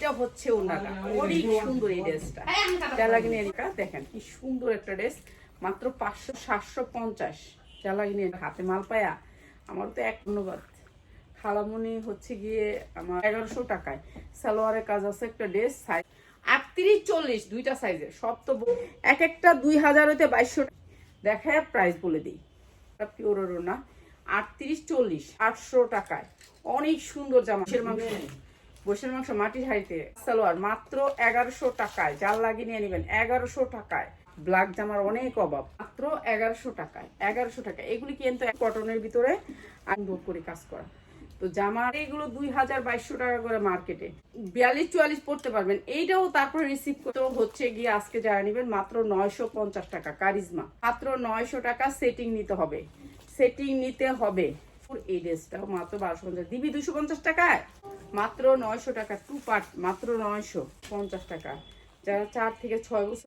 এইটা হচ্ছে ওনাটা অনেক সুন্দর এই ড্রেসটা। জ্বালাগিনি এরিকা দেখেন কি সুন্দর একটা ড্রেস মাত্র পাঁচশো সাতশো পঞ্চাশ। জ্বালাগিনি হাতে মাল পায়া। আমার তো এক ধন্যবাদ খালামুনি হচ্ছে গিয়ে আমার এগারোশো টাকায়। সালোয়ারের কাজ আছে একটা ড্রেস সাইজ আটত্রিশ চল্লিশ দুইটা সাইজে সব তো এক একটা দুই হাজার হইতে বাইশশো দেখায় প্রাইস বলে দিই। পিওরেরও না। আটত্রিশ চল্লিশ আটশো টাকায়। অনেক সুন্দর জামা। মাংস। বসের মাংস মাটির হাড়িতে। সালোয়ার মাত্র এগারোশো টাকায়। জাল লাগিয়ে নিয়ে নেবেন এগারোশো টাকায়। ব্ল্যাক জামার অনেক অভাব। মাত্র এগারোশো টাকায়। এগারোশো টাকা এগুলি কিন্তু কটনের ভিতরে আনবোধ করে কাজ করা। তো জামার এগুলো দুই হাজার বাইশশো টাকা করে মার্কেটে। বিয়াল্লিশ চুয়াল্লিশ পড়তে পারবেন। এইটাও তারপরে রিসিভ করতে হচ্ছে গিয়ে আজকে যারা নেবেন, মাত্র নয়শো পঞ্চাশ টাকা। কারিজমা। মাত্র নয়শো টাকা সেটিং নিতে হবে। সেটিং নিতে হবে। এই ড্রেসটাও মাত্র বারোশো পঞ্চাশ। দিবি দুশো পঞ্চাশ টাকায়? মাত্র নয়শো টাকা টু পার্ট মাত্র নয়শো পঞ্চাশ টাকা। যারা চার থেকে ছয় বছর